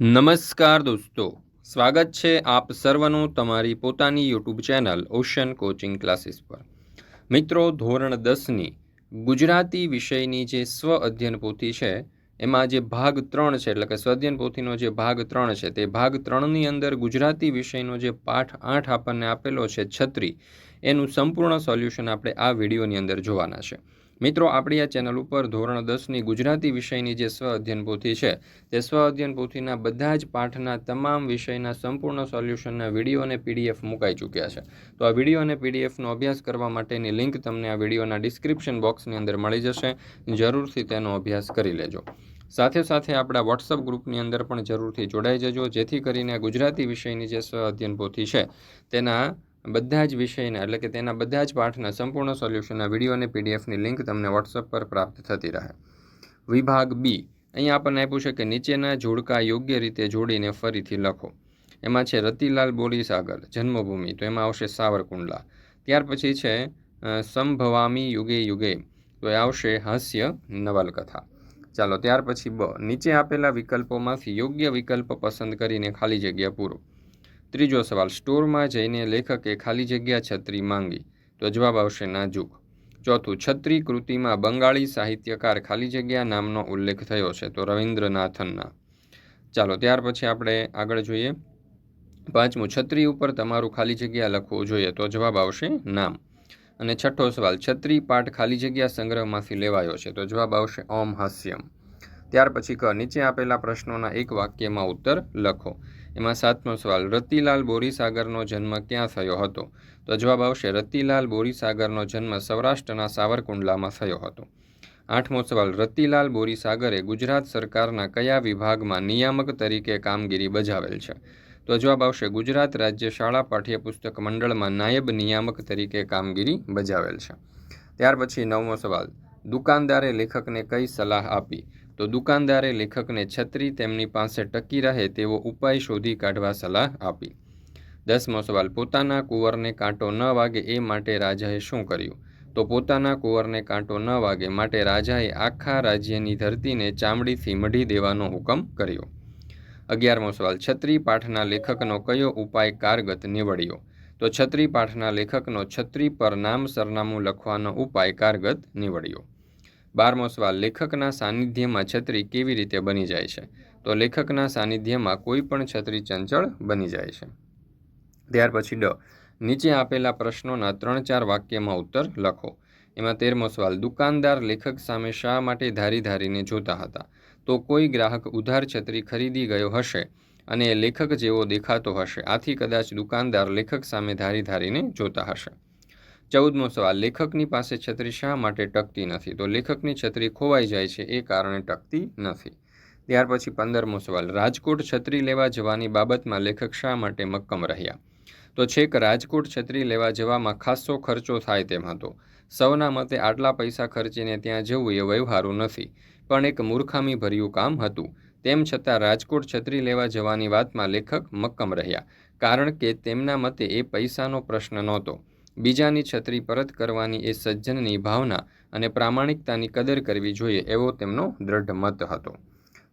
નમસ્કાર દોસ્તો. સ્વાગત છે આપ સર્વનું તમારી પોતાની YouTube channel Ocean Coaching Classes પર. મિત્રો, ધોરણ દસની ગુજરાતી વિષયની જે સ્વ અધ્યયન પોથી છે, એમાં જે ભાગ ત્રણ છે, એટલે કે સ્વઅધ્યયન પોથીનો જે ભાગ ત્રણ છે, તે ભાગ ત્રણની અંદર ગુજરાતી વિષયનો જે પાઠ આઠ આપણને આપેલો છે છત્રી, એનું સંપૂર્ણ સોલ્યુશન આપણે આ વિડીયોની અંદર જોવાના છે. મિત્રો, આપણી આ ચેનલ ઉપર ધોરણ દસની ગુજરાતી વિષયની જે સ્વ અધ્યયન પોથી છે, તે સ્વ અધ્યયન પોથીના બધા જ પાઠના તમામ વિષયના સંપૂર્ણ સોલ્યુશનના વીડિયો અને પીડીએફ મુકાઈ ચૂક્યા છે. તો આ વીડિયો અને પીડીએફનો અભ્યાસ કરવા માટેની લિંક તમને આ વિડીયોના ડિસ્ક્રિપ્શન બોક્સની અંદર મળી જશે. જરૂરથી તેનો અભ્યાસ કરી લેજો. સાથે સાથે આપણા વોટ્સઅપ ગ્રુપની અંદર પણ જરૂરથી જોડાઈ જજો, જેથી કરીને ગુજરાતી વિષયની જે સ્વ અધ્યયન પોથી છે, તેના બધા જ વિષયના, એટલે કે તેના બધા જ પાઠના સંપૂર્ણ સોલ્યુશનના વીડિયો અને પીડીએફની લિંક તમને વોટ્સઅપ પર પ્રાપ્ત થતી રહે. વિભાગ બી. અહીંયા આપણને આપ્યું છે કે નીચેના જોડકા યોગ્ય રીતે જોડીને ફરીથી લખો. એમાં છે રતિલાલ બોરીસાગર જન્મભૂમિ. તો એમાં આવશે સાવરકુંડલા. ત્યાર પછી છે સંભવામી યુગે યુગે. તો એ આવશે હાસ્ય નવલકથા. ચાલો, ત્યાર પછી બ. નીચે આપેલા વિકલ્પોમાંથી યોગ્ય વિકલ્પ પસંદ કરીને ખાલી જગ્યા પૂરો. ત્રીજો સવાલ, સ્ટોરમાં જઈને લેખકે ખાલી જગ્યા છત્રી માંગી, તો જવાબ આવશે નાજુક. ચોથું, છત્રી કૃતિમાં બંગાળી સાહિત્યકાર ખાલી જગ્યા નામનો ઉલ્લેખ થયો છે, તો રવિન્દ્રનાથનના. ચાલો, ત્યાર પછી આપણે આગળ જોઈએ. પાંચમું, છત્રી ઉપર તમારું ખાલી જગ્યા લખવું જોઈએ, તો જવાબ આવશે નામ. અને છઠ્ઠો સવાલ, છત્રી પાઠ ખાલી જગ્યા સંગ્રહમાંથી લેવાયો છે, તો જવાબ આવશે ઓમ હાસ્યમ. ત્યાર પછી ક, નીચે આપેલા પ્રશ્નોના એક વાક્યમાં ઉત્તર લખો. એમાં સાતમો સવાલ, રતિલાલ બોરીસાગરનો જન્મ ક્યાં થયો હતો? તો જવાબ આવશે, રતિલાલ બોરીસાગરનો જન્મ સૌરાષ્ટ્રના સાવરકુંડલામાં થયો હતો. આઠમો સવાલ, રતિલાલ બોરીસાગરે ગુજરાત સરકારના કયા વિભાગમાં નિયામક તરીકે કામગીરી બજાવેલ છે? તો જવાબ આવશે, ગુજરાત રાજ્ય શાળા પાઠ્યપુસ્તક મંડળમાં નાયબ નિયામક તરીકે કામગીરી બજાવેલ છે. ત્યાર પછી નવમો સવાલ, દુકાનદારે લેખકને કઈ સલાહ આપી? તો દુકાનદારે લેખકને છત્રી તેમની પાસે ટકી રહે તેવો ઉપાય શોધી કાઢવા સલાહ આપી. દસમો સવાલ, પોતાના કુંવરને કાંટો ન વાગે એ માટે રાજાએ શું કર્યું? તો પોતાના કુંવરને કાંટો ન વાગે માટે રાજાએ આખા રાજ્યની ધરતીને ચામડીથી મઢી દેવાનો હુકમ કર્યો. અગિયારમો સવાલ, છત્રી પાઠના લેખકનો કયો ઉપાય કારગત નીવડ્યો? તો છત્રી પાઠના લેખકનો છત્રી પર નામ સરનામું લખવાનો ઉપાય કારગત નીવડ્યો. બારમો સવાલ લેખકના સાનિધ્યમાં છત્રી કેવી રીતે બની જાય છે? તો લેખકના સાનિધ્યમાં કોઈ પણ છત્રી ચંચળ બની જાય છે. ત્યાર પછી ડ. નીચે આપેલા પ્રશ્નોના ત્રણ ચાર વાક્યમાં ઉત્તર લખો. એમાં તેરમો સવાલ દુકાનદાર લેખક સામે શા માટે ધારી ધારીને જોતા હતા? તો કોઈ ગ્રાહક ઉધાર છત્રી ખરીદી ગયો હશે અને લેખક જેવો દેખાતો હશે, આથી કદાચ દુકાનદાર લેખક સામે ધારી ધારીને જોતા હશે. ચૌદમો સવાલ, લેખકની પાસે છત્રી શા માટે ટકતી નથી? તો લેખકની છત્રી ખોવાઈ જાય છે, એ કારણે ટકતી નથી. ત્યાર પછી પંદરમો સવાલ, રાજકોટ છત્રી લેવા જવાની બાબતમાં લેખક શા માટે મક્કમ રહ્યા? તો છેક રાજકોટ છત્રી લેવા જવામાં ખાસો ખર્ચો થાય તેમ હતો. સૌના મતે આટલા પૈસા ખર્ચીને ત્યાં જવું એ વ્યવહારું નથી, પણ એક મૂર્ખામી ભર્યું કામ હતું. તેમ છતાં રાજકોટ છત્રી લેવા જવાની વાતમાં લેખક મક્કમ રહ્યા, કારણ કે તેમના મતે એ પૈસાનો પ્રશ્ન નહોતો. બીજાની છત્રી પરત કરવાની એ સજ્જનની ભાવના અને પ્રામાણિકતાની કદર કરવી જોઈએ એવો તેમનો દ્રઢ મત હતો.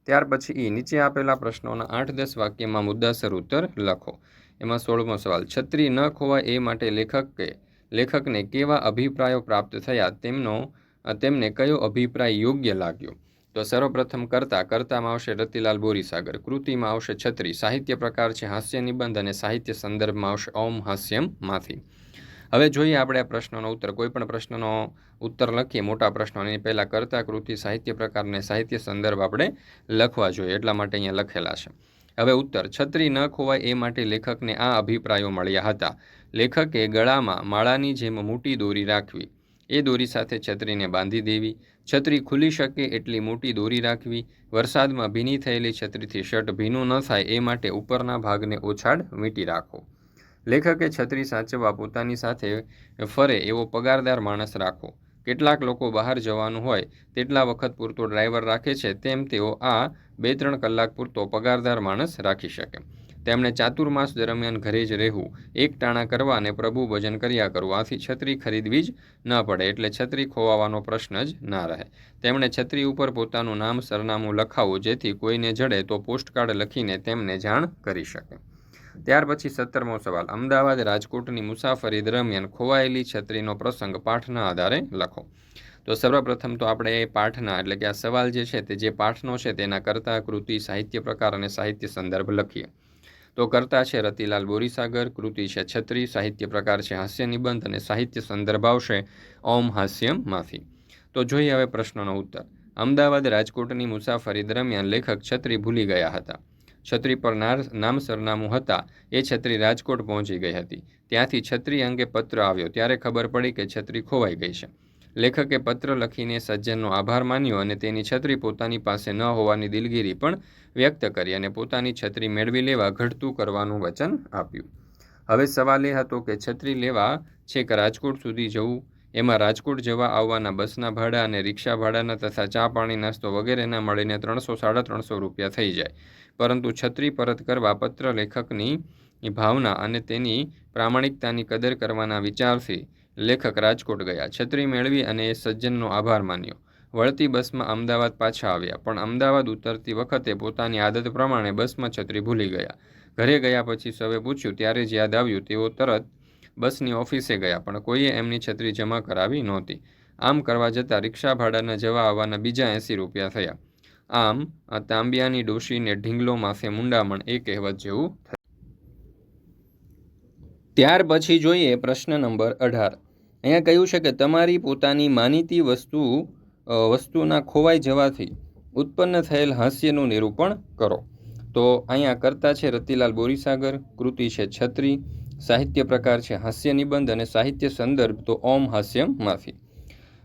ત્યાર પછી એ નીચે આપેલા પ્રશ્નોના આઠ દસ વાક્યમાં મુદ્દાસર ઉત્તર લખો. એમાં સોળમો સવાલ, છત્રી ન ખોવાય એ માટે લેખકે, લેખકને કેવા અભિપ્રાયો પ્રાપ્ત થયા તેમનો, તેમને કયો અભિપ્રાય યોગ્ય લાગ્યો? તો સર્વપ્રથમ કરતા કરતામાં આવશે રતિલાલ બોરીસાગર, કૃતિમાં આવશે છત્રી, સાહિત્ય પ્રકાર છે હાસ્ય નિબંધ અને સાહિત્ય સંદર્ભમાં આવશે ઓમ હાસ્યમમાંથી હવે જોઈએ આપણે આ પ્રશ્નોનો ઉત્તર. કોઈ પણ પ્રશ્નનો ઉત્તર લખીએ, મોટા પ્રશ્નો એની પહેલાં કરતા, કૃતિ, સાહિત્ય પ્રકારને સાહિત્ય સંદર્ભ આપણે લખવા જોઈએ. એટલા માટે અહીંયા લખેલા છે. હવે ઉત્તર. છત્રી ન ખોવાય એ માટે લેખકને આ અભિપ્રાયો મળ્યા હતા. લેખકે ગળામાં માળાની જેમ મોટી દોરી રાખવી. એ દોરી સાથે છત્રીને બાંધી દેવી. છત્રી ખુલી શકે એટલી મોટી દોરી રાખવી. વરસાદમાં ભીની થયેલી છત્રીથી શર્ટ ભીનું ન થાય એ માટે ઉપરના ભાગને ઓછાડ વીંટી રાખો. લેખકે છત્રી સાચવવા પોતાની સાથે ફરે એવો પગારદાર માણસ રાખો. કેટલાક લોકો બહાર જવાનું હોય, તેટલા વખત પૂરતો ડ્રાઈવર રાખે છે, તેમ તેઓ આ બે ત્રણ કલાક પૂરતો પગારદાર માણસ રાખી શકે. તેમણે ચાતુર્માસ દરમિયાન ઘરે જ રહેવું, એક ટાણા કરવા અને પ્રભુ ભજન કર્યા કરવું આથી છત્રી ખરીદવી જ ન પડે, એટલે છત્રી ખોવાવાનો પ્રશ્ન જ ના રહે. તેમણે છત્રી ઉપર પોતાનું નામ સરનામું લખાવવું જેથી કોઈને જડે તો પોસ્ટકાર્ડ લખીને તેમને જાણ કરી શકે. ત્યાર પછી સત્તરમો સવાલ. અમદાવાદ રાજકોટની મુસાફરી દરમિયાન ખોવાયેલી છત્રીનો પ્રસંગ પાઠના આધારે લખો. તો સર્વપ્રથમ તો આપણે એ પાઠના, એટલે કે આ સવાલ જે છે તે જે પાઠનો છે તેના કરતા કૃતિ, સાહિત્ય પ્રકાર અને સાહિત્ય સંદર્ભ લખીએ. તો કરતા છે રતિલાલ બોરીસાગર, કૃતિ છે છત્રી, સાહિત્ય પ્રકાર છે હાસ્ય નિબંધ અને સાહિત્ય સંદર્ભ આવશે ઓમ હાસ્યમ માફી. તો જોઈએ હવે પ્રશ્નનો ઉત્તર. અમદાવાદ રાજકોટની મુસાફરી દરમિયાન લેખક છત્રી ભૂલી ગયા હતા. છત્રી પર નામ સરનામું હતા. એ છત્રી રાજકોટ પહોંચી ગઈ હતી. ત્યાંથી છત્રી અંગે પત્ર આવ્યો. ત્યારે ખબર પડી કે છત્રી ખોવાઈ ગઈ છે. લેખકે પત્ર લખીને સજ્જનનો આભાર માન્યો અને તેની છત્રી પોતાની પાસે ન હોવાની દિલગીરી પણ વ્યક્ત કરી અને પોતાની છત્રી મેળવી લેવા ઘટતું કરવાનું વચન આપ્યું. હવે સવાલ એ હતો કે છત્રી લેવા છેક રાજકોટ સુધી જવું? એમાં રાજકોટ જવા આવવાના બસના ભાડા અને રિક્ષા ભાડાના તથા ચા પાણી નાસ્તો વગેરેના મળીને ત્રણસો સાડા ત્રણસો રૂપિયા થઈ જાય. પરંતુ છત્રી પરત કરવા પત્ર લેખકની ભાવના અને તેની પ્રામાણિકતાની કદર કરવાના વિચારથી લેખક રાજકોટ ગયા. છત્રી મેળવી અને એ સજ્જનનો આભાર માન્યો. વળતી બસમાં અમદાવાદ પાછા આવ્યા, પણ અમદાવાદ ઉતરતી વખતે પોતાની આદત પ્રમાણે બસમાં છત્રી ભૂલી ગયા. ઘરે ગયા પછી સવે પૂછ્યું, ત્યારે જ યાદ આવ્યું, તેઓ તરત બસની ઓફિસે ગયા, પણ કોઈએ એમની છત્રી જમા કરાવી નહોતી. આમ કરવા જતાં રિક્ષા ભાડાના જવા આવવાના બીજા એંસી રૂપિયા થયા. આમ, આ તાંબિયાની ડોશીને ઢીંગલો માથે મુંડામણ એ કહેવત જેવું ત્યાર પછી જોઈએ પ્રશ્ન નંબર અઢાર. અહીંયા કહ્યું છે કે તમારી પોતાની માનીતી વસ્તુ વસ્તુના ખોવાઈ જવાથી ઉત્પન્ન થયેલ હાસ્યનું નિરૂપણ કરો. તો અહીંયા કરતા છે રતિલાલ બોરીસાગર, કૃતિ છે છત્રી, સાહિત્ય પ્રકાર છે હાસ્ય નિબંધ અને સાહિત્ય સંદર્ભ તો ઓમ હાસ્યમમાંથી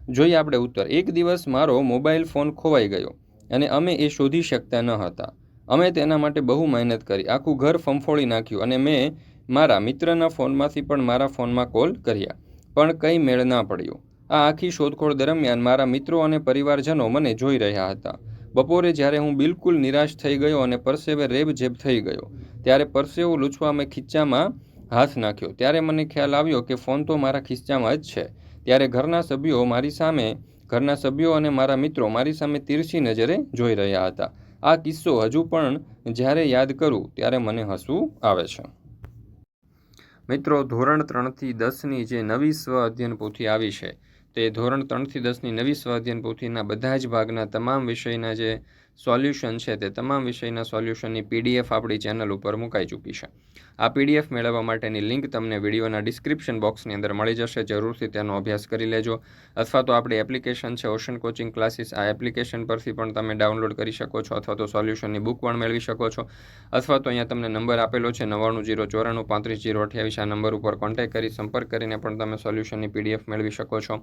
જોઈએ આપણે ઉત્તર. એક દિવસ મારો મોબાઈલ ફોન ખોવાઈ ગયો. અને અમે એ શોધી શકતા ન હતા. અમે તેના માટે બહુ મહેનત કરી. આખું ઘર ફંફોળી નાખ્યું અને મેં મારા મિત્રના ફોનમાંથી પણ મારા ફોનમાં કોલ કર્યા. પણ કંઈ મેળ ના પડ્યો. આ આખી શોધખોળ દરમિયાન મારા મિત્રો અને પરિવારજનો મને જોઈ રહ્યા હતા. બપોરે જ્યારે હું બિલકુલ નિરાશ થઈ ગયો અને પરસેવે રેબઝેબ થઈ ગયો, ત્યારે પરસેવો લૂછવા મેં ખીચ્ચામાં હાથ નાખ્યો. ત્યારે મને ખ્યાલ આવ્યો કે ફોન તો મારા ખિસ્સામાં જ છે. ત્યારે ઘરના સભ્યો મારી સામે ઘરના સભ્યો અને મારા મિત્રો મારી સામે તીરછી નજરે જોઈ રહ્યા હતા. આ કિસ્સો હજુ પણ જ્યારે યાદ કરું ત્યારે મને હસવું આવે છે. મિત્રો, ધોરણ ત્રણથી દસની જે નવી સ્વ અધ્યયન પોથી આવી છે, તે ધોરણ ત્રણથી દસની નવી સ્વ અધ્યયન પોથીના બધા જ ભાગના તમામ વિષયના જે સોલ્યુશન છે તે તમામ વિષયના સોલ્યુશનની પીડીએફ આપણી ચેનલ ઉપર મુકાઈ ચૂકી છે. આ પીડીએફ મેળવવા માટેની લિંક તમને વિડીયોના ડિસ્ક્રિપ્શન બોક્સની અંદર મળી જશે. જરૂરથી તેનો અભ્યાસ કરી લેજો. અથવા તો આપણી એપ્લિકેશન છે ઓશન કોચિંગ ક્લાસીસ, આ એપ્લિકેશન પરથી પણ તમે ડાઉનલોડ કરી શકો છો અથવા તો સોલ્યુશનની બુક પણ મેળવી શકો છો. અથવા તો અહીંયા તમને નંબર આપેલો છે નવ્વાણું જીરો ચોરાણું પાંત્રીસ જીરો અઠ્યાવીસ. આ નંબર ઉપર કોન્ટેક્ટ કરી સંપર્ક કરીને પણ તમે સોલ્યુશનની પીડીએફ મેળવી શકો છો.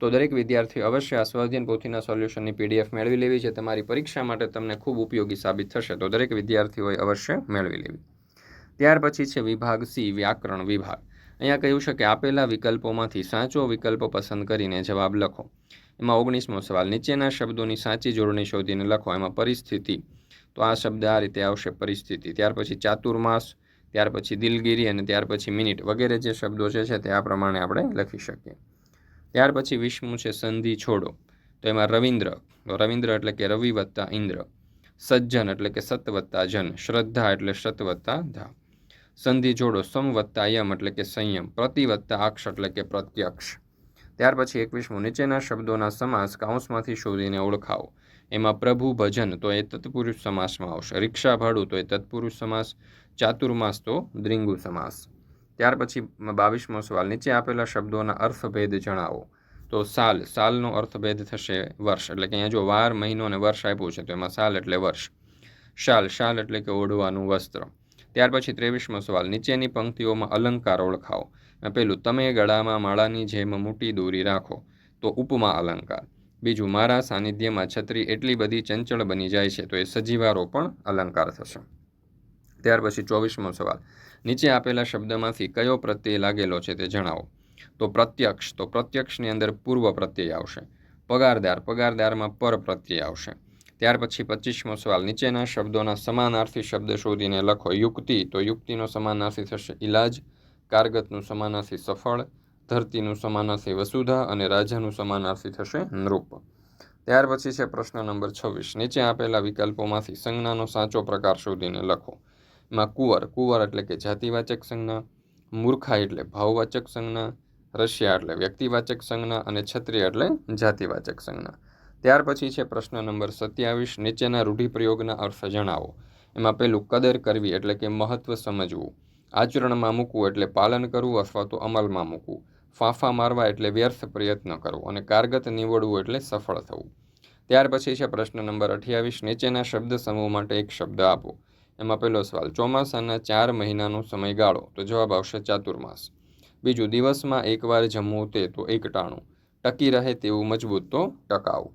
તો દરેક વિદ્યાર્થી અવશ્ય આ સ્વાધીન પોથીના સોલ્યુશનની પીડીએફ મેળવી લેવી છે. તમારી પરીક્ષા માટે તમને ખૂબ ઉપયોગી સાબિત થશે. તો દરેક વિદ્યાર્થીઓએ અવશ્ય મેળવી લેવી. ત્યાર પછી છે વિભાગ સી, વ્યાકરણ વિભાગ. અહીંયા કહ્યું છે કે આપેલા વિકલ્પોમાંથી સાચો વિકલ્પ પસંદ કરીને જવાબ લખો. એમાં ઓગણીસમો સવાલ, નીચેના શબ્દોની સાચી જોડણી શોધીને લખો. એમાં પરિસ્થિતિ. તો આ શબ્દ આ રીતે આવશે, પરિસ્થિતિ. ત્યાર પછી ચાતુર્માસ, ત્યાર પછી દિલગીરી અને ત્યાર પછી મિનિટ વગેરે જે શબ્દો છે તે આ પ્રમાણે આપણે લખી શકીએ. ત્યાર પછી વિષ્ણુ છે સંધિ છોડો. તો એમાં રવિન્દ્ર. તો રવિન્દ્ર એટલે કે રવિ વત્તા ઇન્દ્ર. સજ્જન એટલે કે સત વત્તા જન. શ્રદ્ધા એટલે સત વત્તા ધા. સંધિ જોડો સમ વત્તા યમ એટલે કે સંયમ પ્રતિ વત્તા અક્ષ એટલે કે પ્રત્યક્ષ. ત્યાર પછી એકવીસમું, નીચેના શબ્દોના સમાસ કાઉન્સમાંથી શોધીને ઓળખાવો. એમાં પ્રભુ ભજન તો એ તત્પુરુષ સમાસમાં આવશે. રિક્ષા ભાડું તો એ તત્પુરુષ સમાસ. ચાતુર્માસ તો દ્રિંગુ સમાસ. ત્યાર પછી બાવીસમો સવાલ, નીચે આપેલા શબ્દોના અર્થભેદ જણાવો. તો સાલ, સાલનો અર્થભેદ થશે વર્ષ, એટલે કે અહીંયા જો વાર, મહિનો અને વર્ષ આપ્યું છે, તો એમાં સાલ એટલે વર્ષ. શાલ શાલ એટલે કે ઓઢવાનું વસ્ત્ર. ત્યાર પછી ત્રેવીસમો સવાલ, નીચેની પંક્તિઓમાં અલંકાર ઓળખાવો. પેલું, તમે ગળામાં માળાની જેમ મોટી દોરી રાખો, તો ઉપમા અલંકાર. બીજું, મારા સાનિધ્યમાં છત્રી એટલી બધી ચંચળ બની જાય છે, તો એ સજીવારો પણ અલંકાર થશે. ત્યાર પછી ચોવીસમો સવાલ, નીચે આપેલા શબ્દમાંથી કયો પ્રત્યય લાગેલો છે તે જણાવો. તો પ્રત્યક્ષ, તો પ્રત્યક્ષની અંદર પૂર્વ પ્રત્યય આવશે. પગારદાર, પગારદારમાં પર પ્રત્યય આવશે. ત્યાર પછી પચીસમો સવાલ. નીચેના શબ્દોના સમાનાર્થી શબ્દ શોધીને લખો. યુક્તિ. તો યુક્તિનો સમાનાર્થી થશે ઇલાજ કારગતનું સમાનાર્થી સફળ, ધરતીનું સમાનાર્થી વસુધા અને રાજાનું સમાનાર્થી થશે નૃપ. ત્યાર પછી છે પ્રશ્ન નંબર છવ્વીસ. નીચે આપેલા વિકલ્પોમાંથી સંજ્ઞાનો સાચો પ્રકાર શોધીને લખો. એમાં કુંવર. કુંવર એટલે કે જાતિવાચક સંજ્ઞા, મૂર્ખા એટલે ભાવવાચક સંજ્ઞા, રશિયા એટલે વ્યક્તિવાચક સંજ્ઞા અને ક્ષત્રિય એટલે જાતિવાચક સંજ્ઞા. ત્યાર પછી છે પ્રશ્ન નંબર સત્યાવીસ, નીચેના રૂઢિપ્રયોગના અર્થ જણાવો. એમાં પેલું કદર કરવી એટલે કે મહત્વ સમજવું. આચરણમાં મૂકવું એટલે પાલન કરવું અથવા તો અમલમાં મૂકવું. ફાંફા મારવા એટલે વ્યર્થ પ્રયત્ન કરવો અને કારગત નીવડવું એટલે સફળ થવું. ત્યાર પછી છે પ્રશ્ન નંબર અઠ્યાવીસ, નીચેના શબ્દ સમૂહ માટે એક શબ્દ આપો. એમાં પહેલો સવાલ, ચોમાસાના ચાર મહિનાનો સમયગાળો? તો જવાબ આવશે ચાતુર્માસ. બીજું, દિવસમાં એકવાર જમવું તે તો એક ટાણું. ટકી રહે તેવું મજબૂત તો ટકાઉ.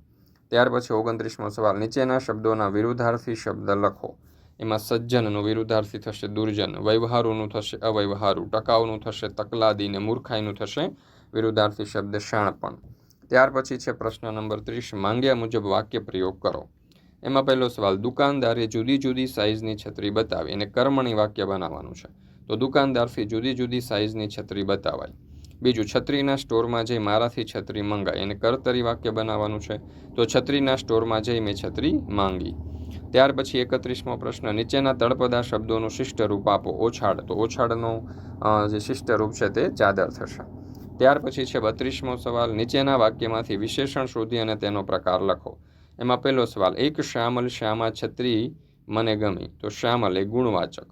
ત્યાર પછી ઓગણત્રીસમો સવાલ. નીચેના શબ્દોના વિરુદ્ધાર્થી શબ્દ લખો. એમાં સજ્જનનું વિરુદ્ધાર્થી થશે, દુર્જન. વ્યવહારુનું થશે, અવ્યવહારુ. ટકાઉનું થશે તકલાદી ને મૂર્ખાઈનું થશે, વિરુદ્ધાર્થી શબ્દ શાણપણ. ત્યાર પછી છે પ્રશ્ન નંબર ત્રીસ. માંગ્યા મુજબ વાક્ય પ્રયોગ કરો. એમાં પહેલો સવાલ, દુકાનદારે જુદી જુદી સાઇઝની છત્રી બતાવી અને કર્મણી વાક્ય બનાવવાનું છે. તો દુકાનદારથી જુદી જુદી સાઇઝની છત્રી બતાવાય. બીજું, છત્રીના સ્ટોરમાં જઈ મારાથી છત્રી મંગાઈ એને કરતરી વાક્ય બનાવવાનું છે. તો છત્રીના સ્ટોરમાં જઈ મેં છત્રી માંગી. ત્યાર પછી એકત્રીસમો પ્રશ્ન, નીચેના તળપદા શબ્દોનું શિષ્ટ રૂપ આપો. ઓછાડ. તો ઓછાડનો જે શિષ્ટ રૂપ છે તે ચાદર થશે. ત્યાર પછી છે બત્રીસમો સવાલ, નીચેના વાક્યમાંથી વિશેષણ શોધી અને તેનો પ્રકાર લખો. એમાં પહેલો સવાલ, એક શ્યામલ શ્યામા છત્રી મને ગમી. તો શ્યામલ એ ગુણવાચક.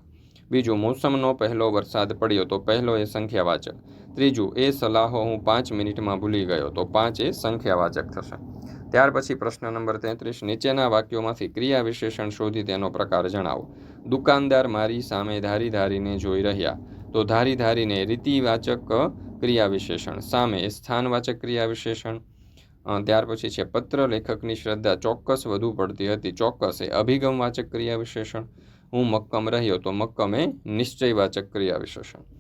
બીજું, મોસમનો પહેલો વરસાદ પડ્યો તો પહેલો એ સંખ્યાવાચક. ત્રીજું, એ સલાહો હું પાંચ મિનિટમાં ભૂલી ગયો તો પાંચ એ સંખ્યાવાચક થશે. ત્યાર પછી પ્રશ્ન નંબર તેત્રીસ, નીચેના વાક્યોમાંથી ક્રિયા વિશેષણ શોધી તેનો પ્રકાર જણાવો. દુકાનદાર મારી સામે ધારી ધારીને જોઈ રહ્યા. તો ધારી ધારીને રીતિવાચક ક્રિયા વિશેષણ. સામે એ સ્થાનવાચક ક્રિયા વિશેષણ. ત્યાર પછી છે પત્ર લેખકની શ્રદ્ધા ચોક્કસ વધુ પડતી હતી. ચોક્કસ એ અભિગમવાચક ક્રિયા વિશેષણ. હું મક્કમ રહ્યો તો મક્કમ એ નિશ્ચયવાચક ક્રિયા વિશેષણ.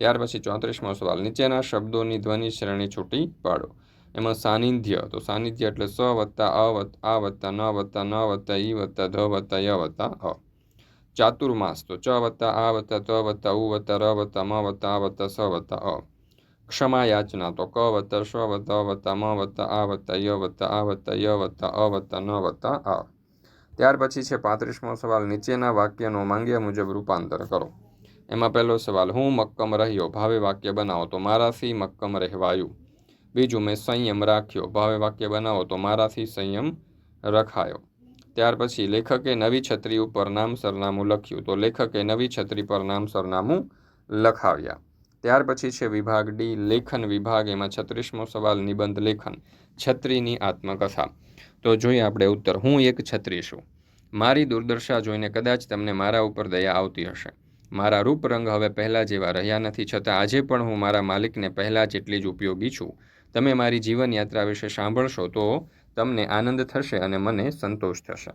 ત્યાર પછી ચોત્રીસમો સવાલ. નીચેના શબ્દોની ધ્વનિ શ્રેણી છૂટી પાડો. એમાં સાનિધ્ય, તો સાનિધ્ય એટલે સ વત્તા અ વત્તા, આ વત્તા, ન વત્તા ન વત્તા, ઈ વત્તા, ધ વત્તા, ય વત્તા અ ચાતુર્માસ, તો ચ વત્તા, આ વત્તા, ત વત્તા, ઉ વત્તા, ર વત્તા, મ વત્તા, આ વત્તા, સ વત્તા, અ. ક્ષમા યાચના તો ક વત્તા શ વત્તા વત્તા, મ વત્તા, આ વત્તા, ય વત્તા, આ વત્તા, ય વત્તા, અ વત્તા, ન વત્તા, આ. ત્યાર પછી છે પાંત્રીસમો સવાલ. નીચેના વાક્યનો માંગ્યા મુજબ રૂપાંતર કરો. એમાં પહેલો સવાલ, હું મક્કમ રહ્યો? ભાવે વાક્ય બનાવો તો મારાથી મક્કમ રહેવાયું. બીજું, મેં સંયમ રાખ્યો? ભાવે વાક્ય બનાવો તો મારાથી સંયમ રખાયો. ત્યાર પછી, લેખકે નવી છત્રી ઉપર નામ સરનામું લખ્યું તો લેખકે નવી છત્રી પર નામ સરનામું લખાવ્યા. ત્યાર પછી છે વિભાગ ડી, લેખન વિભાગ, એમાં છત્રીસમો સવાલ, નિબંધ લેખન, છત્રીની આત્મકથા. તો જોઈએ આપણે ઉત્તર, હું એક છત્રી છું. મારી દુર્દશા જોઈને કદાચ તમને મારા ઉપર દયા આવતી હશે. મારા રૂપરંગ હવે પહેલાં જેવા રહ્યા નથી છતાં આજે પણ હું મારા માલિકને પહેલાં જેટલી જ ઉપયોગી છું. તમે મારી જીવનયાત્રા વિશે સાંભળશો તો તમને આનંદ થશે અને મને સંતોષ થશે.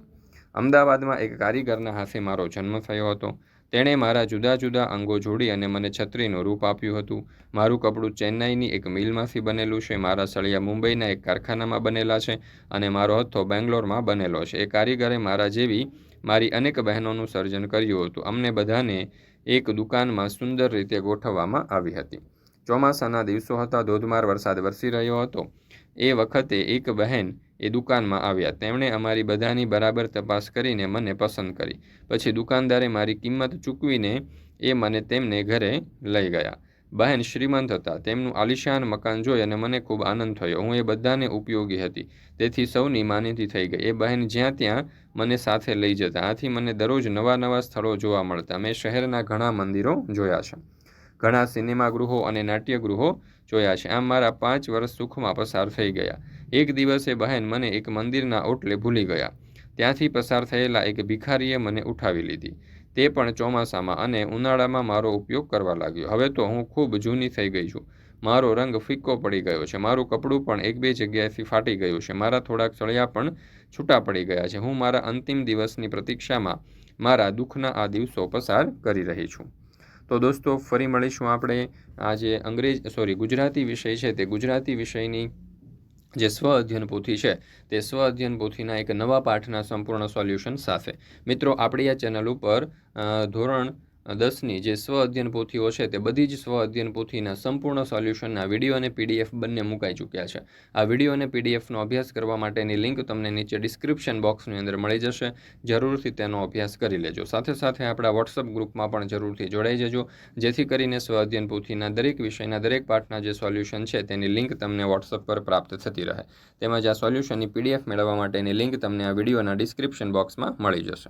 અમદાવાદમાં એક કારીગરના હાથે મારો જન્મ થયો હતો. તેણે મારા જુદા જુદા અંગો જોડી અને મને છત્રીનું રૂપ આપ્યું હતું. મારું કપડું ચેન્નાઈની એક મિલમાંથી બનેલું છે, મારા સળિયા મુંબઈના એક કારખાનામાં બનેલા છે અને મારો હથ્થો બેંગ્લોરમાં બનેલો છે. એ કારીગરે મારા જેવી મારી અનેક બહેનોનું સર્જન કર્યું હતું. અમને બધાને એક દુકાનમાં સુંદર રીતે ગોઠવવામાં આવી હતી. ચોમાસાના દિવસો હતા, ધોધમાર વરસાદ વરસી રહ્યો હતો. એ વખતે એક બહેન એ દુકાનમાં આવ્યા. તેમણે અમારી બધાની બરાબર તપાસ કરીને મને પસંદ કરી. પછી દુકાનદારે મારી કિંમત ચૂકવીને એ મને તેમને ઘરે લઈ ગયા. બહેન શ્રીમંત હતા. તેમનું આલિશાન મકાન જોઈ અને મને ખૂબ આનંદ થયો. હું એ બધાને ઉપયોગી હતી. તેથી સૌની માનીતી થઈ ગઈ. એ બહેન જ્યાં ત્યાં મને સાથે લઈ જતા. આથી મને દરરોજ નવા નવા સ્થળો જોવા મળતા. મેં શહેરના ઘણા મંદિરો જોયા છે. ઘણા સિનેમાગૃહો અને નાટ્યગૃહો જોયા છે. આમ મારા પાંચ વર્ષ સુખમાં પસાર થઈ ગયા. એક દિવસે બહેન મને એક મંદિરના ઓટલે ભૂલી ગયા. ત્યાંથી પસાર થયેલા એક ભિખારીએ મને ઉઠાવી લીધી. તે પણ ચોમાસામાં અને ઉનાળામાં મારો ઉપયોગ કરવા લાગ્યો. હવે તો હું ખૂબ જૂની થઈ ગઈ છું. મારો રંગ ફિક્કો પડી ગયો છે. મારું કપડું પણ એક બે જગ્યાએથી ફાટી ગયું છે. મારા થોડાક સળિયા પણ છૂટા પડી ગયા છે. હું મારા અંતિમ દિવસની પ્રતીક્ષામાં મારા દુઃખના આ દિવસો પસાર કરી રહી છું. તો દોસ્તો, ફરી મળીશું આપણે આ જે અંગ્રેજ સોરી ગુજરાતી વિષય છે તે ગુજરાતી વિષયની જે સ્વ અધ્યયન પોથી છે, તે સ્વ અધ્યયન પોથીના એક નવા પાઠના સંપૂર્ણ સોલ્યુશન સાથે. મિત્રો, આપણી આ ચેનલ ઉપર ધોરણ દસની જે સ્વ અધ્યયન પોથીઓ છે તે બધી જ સ્વ અધ્યયન પોથીના સંપૂર્ણ સોલ્યુશનના વીડિયો અને પીડીએફ બંને મુકાઈ ચૂક્યા છે. આ વીડિયો અને પીડીએફનો અભ્યાસ કરવા માટેની લિંક તમને નીચે ડિસ્ક્રિપ્શન બોક્સની અંદર મળી જશે. જરૂરથી તેનો અભ્યાસ કરી લેજો. સાથે સાથે આપણા વોટ્સઅપ ગ્રુપમાં પણ જરૂરથી જોડાઈ જજો. જેથી કરીને સ્વ અધ્યયન પોથીના દરેક વિષયના દરેક પાઠના જે સોલ્યુશન છે તેની લિંક તમને વોટ્સઅપ પર પ્રાપ્ત થતી રહે. તેમજ આ સોલ્યુશનની પીડીએફ મેળવવા માટેની લિંક તમને આ વિડીયોના ડિસ્ક્રિપ્શન બોક્સમાં મળી જશે.